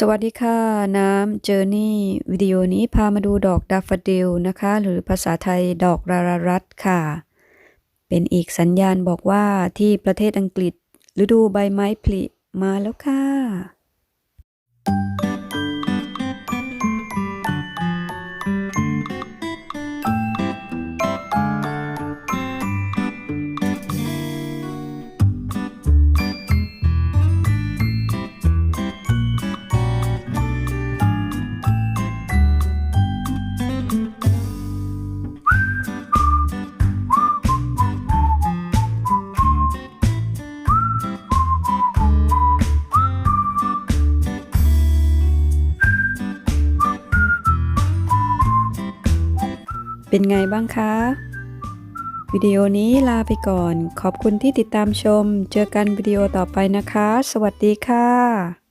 สวัสดีค่ะ น้ำเจอร์นี่วิดีโอนี้พามาดูดอกดาฟดิลนะคะ หรือภาษาไทยดอกรารารัตค่ะ เป็นอีกสัญญาณบอกว่าที่ประเทศอังกฤษฤดูใบไม้ผลิมาแล้วค่ะ เป็นไงบ้างคะ วิดีโอนี้ลาไปก่อน ขอบคุณที่ติดตามชม เจอกันวิดีโอต่อไปนะคะ สวัสดีค่ะ